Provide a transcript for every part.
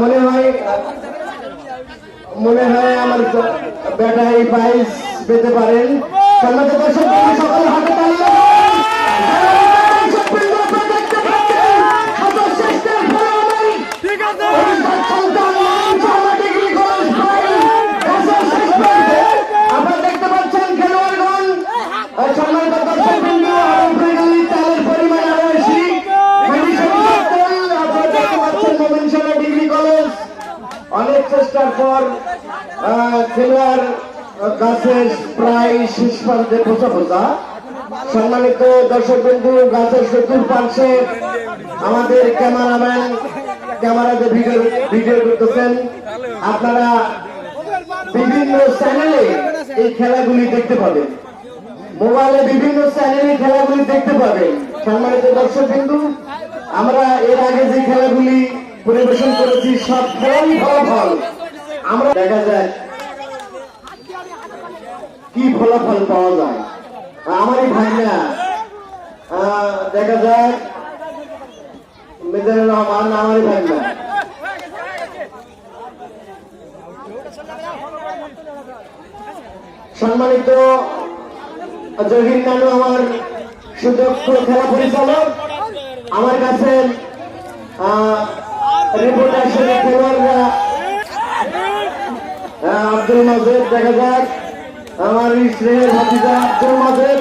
মনে হয় মনে হয় আমার বেটাই বাইশ পেতে পারেন। সকল হাতে তালি চেষ্টার পর খেলোয়াড় গাছের প্রায় শেষ প্রান্তে পোষা পোষা সম্মানিত দর্শক বিন্দু গাছের চতুর্পার্শ্বে আমাদের ক্যামেরাম্যান ক্যামেরাতে ভিডিও ভিডিও করতেছেন, আপনারা বিভিন্ন চ্যানেলে এই খেলাগুলি দেখতে পাবেন। মোবাইলে বিভিন্ন চ্যানেলে খেলাগুলি দেখতে পাবেন। সম্মানিত দর্শক বিন্দু আমরা এর আগে যে খেলাগুলি করেছি সব খেলাই ফলাফল আমরা দেখা যায় কি ফলাফল পাওয়া যায়। আমারই ভাইরা দেখা যায় মেজানুর রহমান আমারই ভাইরা। সম্মানিত জহির নানু আমার সুদক্ষ খেলা পরিচালক, আমার কাছে খেলোয়াড়রা আব্দুল মাজেদ, দেখা আমার স্নেহের ভাতিজা আব্দুল মাজেদ।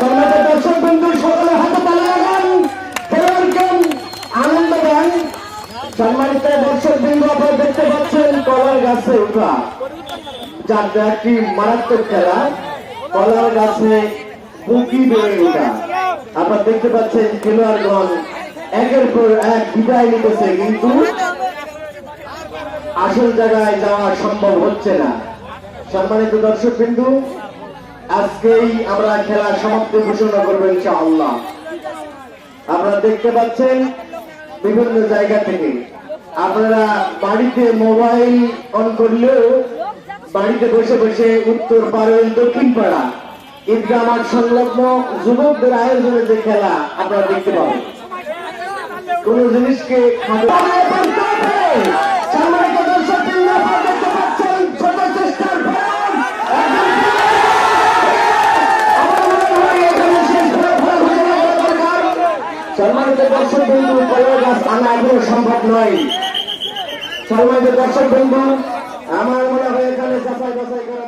সম্মানিত দর্শক সকলে হাতে তালে লাগান খেলোয়াড়কে দেখতে পাচ্ছেন কলার গাছে উঠা। যার একটি মারাত্মক খেলা, কলার গাছে বুকি বেড়ে ওঠা। আপনারা দেখতে পাচ্ছেন খেলোয়াড়গণ একের পর এক বিদায় নিতেছে কিন্তু আসল জায়গায় যাওয়া সম্ভব হচ্ছে না। সম্মানিত দর্শক বিন্দু আজকেই আমরা খেলা সমাপ্তি ঘোষণা করব ইনশাআল্লাহ। আপনারা দেখতে পাচ্ছেন বিভিন্ন জায়গা থেকে। আপনারা বাড়িতে মোবাইল অন করলেও বাড়িতে বসে বসে উত্তর পাড়ের দক্ষিণ পাড়া। ঈদগাহ মাঠ সংলগ্ন যুবকদের আয়োজনে যে খেলা আপনারা দেখতে পাবেন। কোন জিনিসকে সম্মানিত দর্শক দরকার। বন্ধু কলার গাছ আনা এখনও সম্ভব নয় সম্মানিত দর্শক বন্ধু আমার মনে হয় এখানে যাচাই বাছাই করা